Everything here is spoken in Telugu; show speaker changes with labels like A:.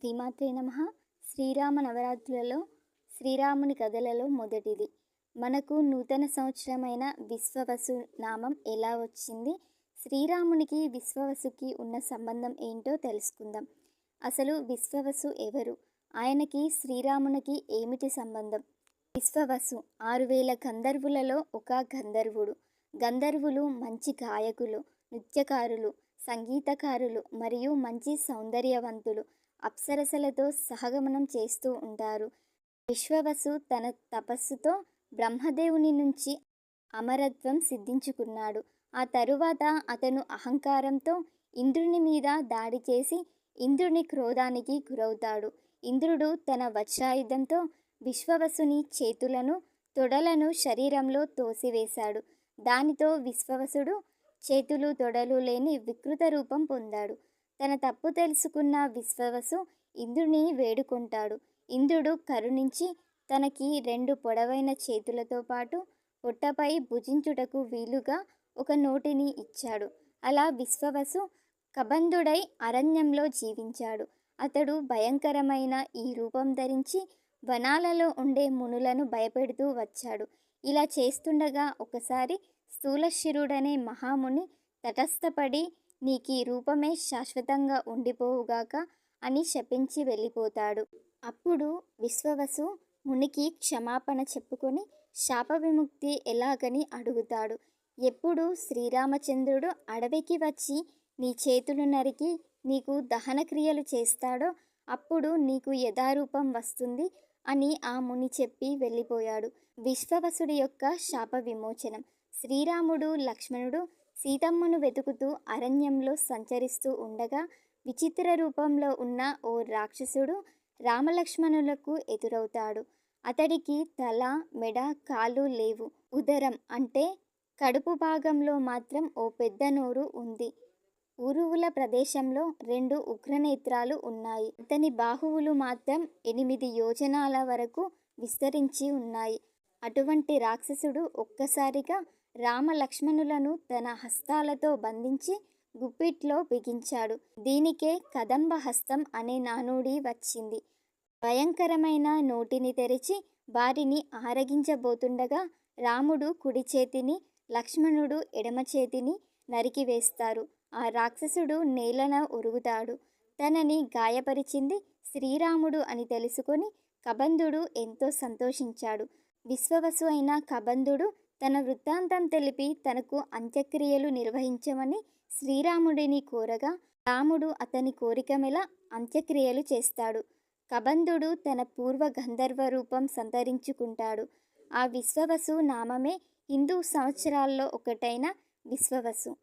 A: శ్రీమాతే నమ. శ్రీరామ నవరాత్రులలో శ్రీరాముని కథలలో మొదటిది. మనకు నూతన సంవత్సరమైన విశ్వవసు నామం ఎలా వచ్చింది? శ్రీరామునికి విశ్వవసుకి ఉన్న సంబంధం ఏంటో తెలుసుకుందాం. అసలు విశ్వవసు ఎవరు? ఆయనకి శ్రీరామునికి ఏమిటి సంబంధం? విశ్వవసు ఆరు వేల గంధర్వులలో ఒక గంధర్వుడు. గంధర్వులు మంచి గాయకులు నృత్యకారులు సంగీతకారులు మరియు మంచి సౌందర్యవంతులు. అప్సరసలతో సహగమనం చేస్తూ ఉంటారు. విశ్వవసు తన తపస్సుతో బ్రహ్మదేవుని నుంచి అమరత్వం సిద్ధించుకున్నాడు. ఆ తరువాత అతను అహంకారంతో ఇంద్రుని మీద దాడి చేసి ఇంద్రుని క్రోధానికి గురవుతాడు. ఇంద్రుడు తన వజ్రాయుధంతో విశ్వవసుని చేతులను తొడలను శరీరంలో తోసివేశాడు. దానితో విశ్వవసుడు చేతులు తొడలు లేని వికృత రూపం పొందాడు. తన తప్పు తెలుసుకున్న విశ్వవసు ఇంద్రుని వేడుకుంటాడు. ఇంద్రుడు కరుణించి తనకి రెండు పొడవైన చేతులతో పాటు పొట్టపై భుజించుటకు వీలుగా ఒక నోటిని ఇచ్చాడు. అలా విశ్వవసు కబంధుడై అరణ్యంలో జీవించాడు. అతడు భయంకరమైన ఈ రూపం ధరించి వనాలలో ఉండే మునులను భయపెడుతూ వచ్చాడు. ఇలా చేస్తుండగా ఒకసారి స్థూలశిరుడనే మహాముని తటస్థపడి నీకీ రూపమే శాశ్వతంగా ఉండిపోవుగాక అని శపించి వెళ్ళిపోతాడు. అప్పుడు విశ్వవసు మునికి క్షమాపణ చెప్పుకొని శాప విముక్తి ఎలాగని అడుగుతాడు. ఎప్పుడు శ్రీరామచంద్రుడు అడవికి వచ్చి నీ చేతులు నరికి నీకు దహన క్రియలు చేస్తాడో అప్పుడు నీకు యథారూపం వస్తుంది అని ఆ ముని చెప్పి వెళ్ళిపోయాడు. విశ్వవసుడి యొక్క శాప విమోచనం శ్రీరాముడు లక్ష్మణుడు సీతమ్మను వెతుకుతూ అరణ్యంలో సంచరిస్తూ ఉండగా విచిత్ర రూపంలో ఉన్న ఓ రాక్షసుడు రామలక్ష్మణులకు ఎదురవుతాడు. అతడికి తల మెడ కాలు లేవు. ఉదరం అంటే కడుపు భాగంలో మాత్రం ఓ పెద్ద నోరు ఉంది. ఉరువుల ప్రదేశంలో రెండు ఉగ్రనేత్రాలు ఉన్నాయి. అతని బాహువులు మాత్రం ఎనిమిది యోజనాల వరకు విస్తరించి ఉన్నాయి. అటువంటి రాక్షసుడు ఒక్కసారిగా రామలక్ష్మణులను తన హస్తాలతో బంధించి గుప్పిట్లో బిగించాడు. దీనికే కదంబ హస్తం అనే నానుడి వచ్చింది. భయంకరమైన నోటిని తెరిచి వారిని ఆరగించబోతుండగా రాముడు కుడి చేతిని లక్ష్మణుడు ఎడమ చేతిని నరికివేస్తారు ఆ రాక్షసుడు నేలన ఉరుగుతాడు తనని గాయపరిచింది శ్రీరాముడు అని తెలుసుకొని కబంధుడు ఎంతో సంతోషించాడు. విశ్వవసు అయిన కబంధుడు తన వృత్తాంతం తెలిపి తనకు అంత్యక్రియలు నిర్వహించమని శ్రీరాముడిని కోరగా రాముడు అతని కోరిక మేల అంత్యక్రియలు చేస్తాడు. కబంధుడు తన పూర్వ గంధర్వ రూపం సంతరించుకుంటాడు. ఆ విశ్వవసు నామమే హిందూ సంవత్సరాల్లో ఒకటైన విశ్వవసు.